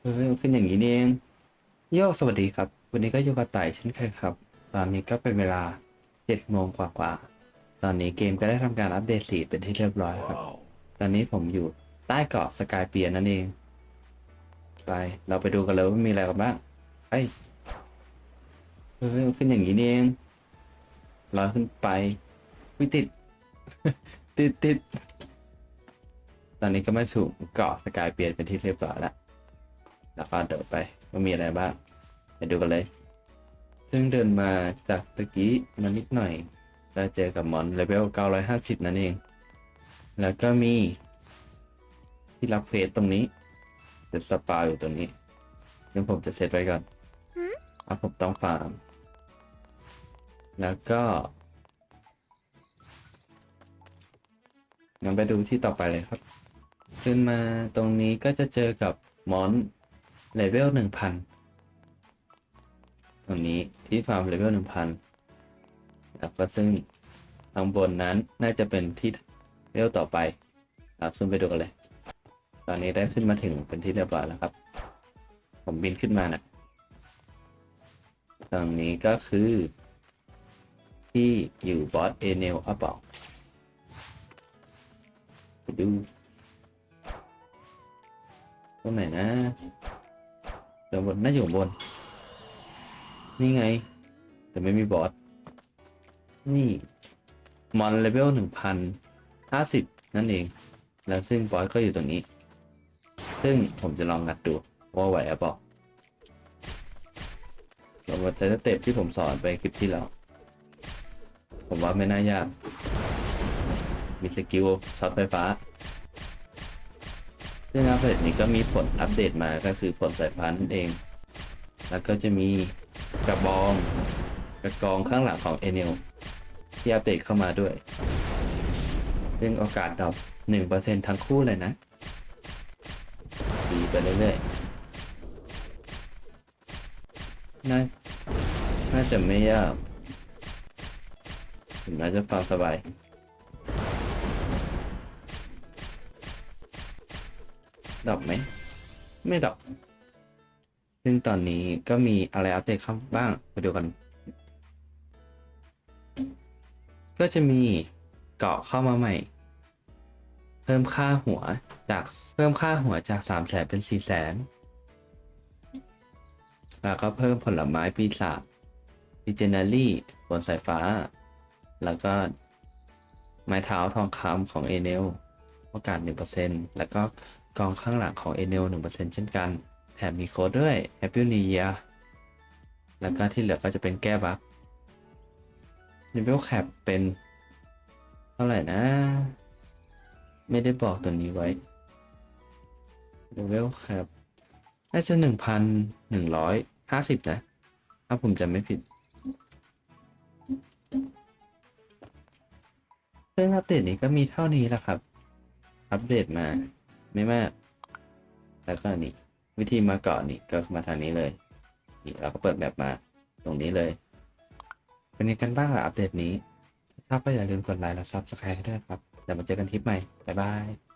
เฮ้ยมันขึ้นอย่างนี้นี่เองโยสวัสดีครับ วันนี้ก็อยู่กับไต่เช่นเคยครับ ตอนนี้ก็เป็นเวลาเจ็ดโมงกว่าๆตอนนี้เกมก็ได้ทำการอัปเดตสีเป็นที่เรียบร้อยครับ ตอนนี้ผมอยู่ใต้เกาะสกายเปียนั่นเอง ไป เราไปดูกันเลยว่ามีอะไรกันบ้างไปเฮ้ยมันขึ้นอย่างนี้นี่เองลอยขึ้นไปวิติด ติดติดตอนนี้ก็มาถูกเกาะสกายเปียนเป็นที่เรียบร้อยแล้ว แล้วก็เดินไปว่ามีอะไรบ้างไปดูกันเลย ซึ่งเดินมาจากตะกี้มานิดหน่อยเราเจอกับมอนเลเวล 950 นั่นเอง แล้วก็มี ที่รับเฟสตรงนี้เซตสปาอยู่ตรงนี้ซึ่งผมจะเซตไว้ก่อนอะผมต้องฟาร์ม แล้วก็งั้นไปดูที่ต่อไปเลยครับ ขึ้นมาตรงนี้ก็จะเจอกับมอน เลเวลหนึ่งพันตรงนี้ที่ฟาร์มเลเวลหนึ่งพันแล้วก็ซึ่งทางบนนั้นน่าจะเป็นที่เลเวลต่อไปครับขึ้นไปดูกันเลย ตอนนี้ได้ขึ้นมาถึงเป็นที่เรียบร้อยแล้วครับ ผมบินขึ้นมานะตรงนี้ก็คือ ที่อยู่บอสเอเนลอัปเปาไปดูตรงไหนนะ เดี๋ยวบนน่าอยู่บน นี่ไง แต่ไม่มีบอส นี่ มอนเลเวลหนึ่งพันห้าสิบนั่นเอง แล้วซึ่งบอสก็อยู่ตรงนี้ ซึ่งผมจะลองงัดดูว่าไหวหรือเปล่าเราใช้สเต็ปที่ผมสอนไปคลิปที่แล้ว ผมว่าไม่น่ายาก มีสกิลช็อตไฟฟ้า ซึ่งอัปเดตนี้ก็มีผลอัปเดตมาก็คือผลสายพันธุ์นั่นเอง แล้วก็จะมีกระบองกระกองข้างหลังของเอเนลที่อัปเดตเข้ามาด้วย ซึ่งโอกาสดรอปหนึ่งเปอร์เซ็นทั้งคู่เลยนะดีไปเรื่อยๆน่าน่าจะไม่ยากถึงน่าจะฟังสบาย ดรอปไหม ไม่ดรอปซึ่งตอนนี้ก็มีอะไรอัปเดตเข้าบ้างไปดูกัน ก็จะมีเกาะเข้ามาใหม่ เพิ่มค่าหัวจากเพิ่มค่าหัวจาก3 0 0แสนเป็น4 0 0แสนแล้วก็เพิ่มผลไม้ปีศาจดิเจเนอรี่บนสายฟ้า แล้วก็ไม้เท้าทองคำของเอเนลโอกาส1%แล้วก็ กองข้างหลังของเอเนล1%เช่นกัน แถมมีโค้ดด้วย Happy New Year แล้วก็ที่เหลือก็จะเป็นแก้บั๊ก Level Cap เป็น เท่าไหร่นะ ไม่ได้บอกตัวนี้ไว้ Level Cap น่าจะหนึ่งพันหนึ่งร้อยห้าสิบนะ ถ้าผมจำไม่ผิดซึ่งอัปเดตนี้ก็มีเท่านี้แหละครับ อัปเดตมา ไม่มาก แล้วก็นี่ วิธีมาเกาะนี่ก็มาทางนี้เลยนี่เราก็เปิดแบบมาตรงนี้เลย เป็นยังไงกันบ้างกับอัปเดตนี้ ถ้าก็อย่าลืมกดไลค์และซับสไครต์ให้ด้วยครับเดี๋ยวมาเจอกันทริปใหม่ บ๊ายบาย